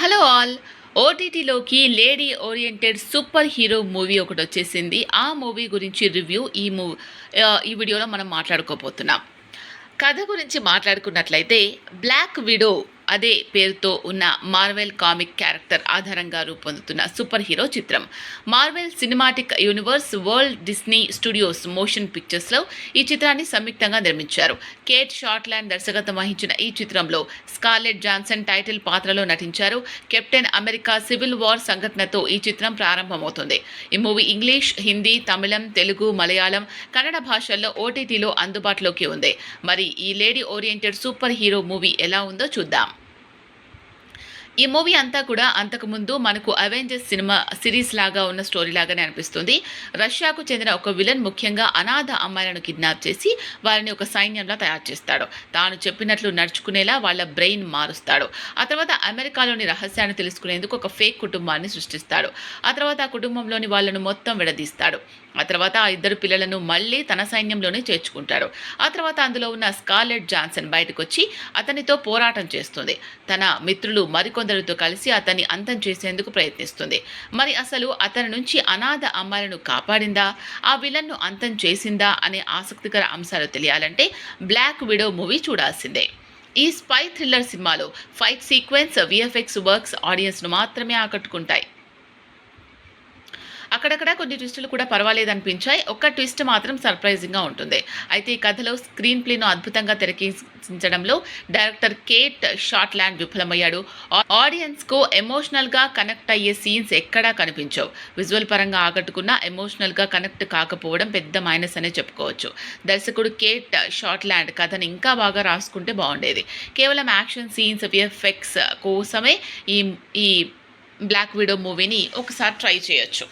Hello all. ఓటీటీలోకి lady oriented super hero movie ఒకటి వచ్చేసింది. ఆ మూవీ గురించి రివ్యూ ఈ మూవీ ఈ వీడియోలో మనం మాట్లాడుకోబోతున్నాం. కథ గురించి మాట్లాడుకున్నట్లయితే బ్లాక్ విడో అదే పేరుతో ఉన్న మార్వెల్ కామిక్ క్యారెక్టర్ ఆధారంగా రూపొందుతున్న సూపర్ హీరో చిత్రం. Marvel cinematic universe world Disney studios motion పిక్చర్స్లో ఈ చిత్రాన్ని సంయుక్తంగా నిర్మించారు. కేట్ షార్ట్లాండ్ దర్శకత్వం వహించిన ఈ చిత్రంలో స్కార్లెట్ జాన్సన్ టైటిల్ పాత్రలో నటించారు. కెప్టెన్ అమెరికా సివిల్ వార్ సంఘటనతో ఈ చిత్రం ప్రారంభమవుతుంది. ఈ మూవీ ఇంగ్లీష్ హిందీ తమిళం తెలుగు మలయాళం కన్నడ భాషల్లో ఓటీటీలో అందుబాటులోకి ఉంది. మరి ఈ lady oriented super hero movie ఎలా ఉందో చూద్దాం. ఈ మూవీ అంతా కూడా అంతకుముందు మనకు అవెంజర్స్ సినిమా సిరీస్ లాగా ఉన్న స్టోరీ లాగానే అనిపిస్తుంది. రష్యాకు చెందిన ఒక విలన్ ముఖ్యంగా అనాథ అమ్మాయిలను కిడ్నాప్ చేసి వారిని ఒక సైన్యంలా తయారు చేస్తాడు. తాను చెప్పినట్లు నడుచుకునేలా వాళ్ళ బ్రెయిన్ మారుస్తాడు. ఆ తర్వాత అమెరికాలోని రహస్యాన్ని తెలుసుకునేందుకు ఒక ఫేక్ కుటుంబాన్ని సృష్టిస్తాడు. ఆ తర్వాత ఆ కుటుంబంలోని వాళ్ళను మొత్తం విడదీస్తాడు. ఆ తర్వాత ఆ ఇద్దరు పిల్లలను మళ్ళీ తన సైన్యంలోనే చేర్చుకుంటాడు ఆ తర్వాత అందులో ఉన్న స్కార్లెట్ జాన్సన్ బయటకు వచ్చి అతనితో పోరాటం చేస్తుంది. తన మిత్రులు మరికొందరితో కలిసి అతన్ని అంతం చేసేందుకు ప్రయత్నిస్తుంది. మరి అసలు అతని నుంచి అనాథ అమ్మాయిలను కాపాడిందా? ఆ విలన్ను అంతం చేసిందా? అనే ఆసక్తికర అంశాలు తెలియాలంటే బ్లాక్ విడో మూవీ చూడాల్సిందే. ఈ స్పై థ్రిల్లర్ సినిమాలో ఫైట్ సీక్వెన్స్ విఎఫ్ఎక్స్ వర్క్స్ ఆడియన్స్ను మాత్రమే ఆకట్టుకుంటాయి. అక్కడక్కడ కొన్ని ట్విస్టులు కూడా పర్వాలేదు అనిపించాయి ఒక్క ట్విస్ట్ మాత్రం సర్ప్రైజింగ్గా ఉంటుంది. అయితే ఈ కథలో స్క్రీన్ ప్లేను అద్భుతంగా తెరకించడంలో డైరెక్టర్ కేట్ షార్ట్ ల్యాండ్ విఫలమయ్యాడు. ఆడియన్స్కు ఎమోషనల్గా కనెక్ట్ అయ్యే సీన్స్ ఎక్కడా కనిపించవు. విజువల్ పరంగా ఆకట్టుకున్న ఎమోషనల్గా కనెక్ట్ కాకపోవడం పెద్ద మైనస్ అనే చెప్పుకోవచ్చు. దర్శకుడు కేట్ షార్ట్ ల్యాండ్ కథను ఇంకా బాగా రాసుకుంటే బాగుండేది. కేవలం యాక్షన్ సీన్స్ విఎఫ్ఎక్స్ కోసమే ఈ ఈ బ్లాక్ విడో మూవీని ఒకసారి ట్రై చేయొచ్చు.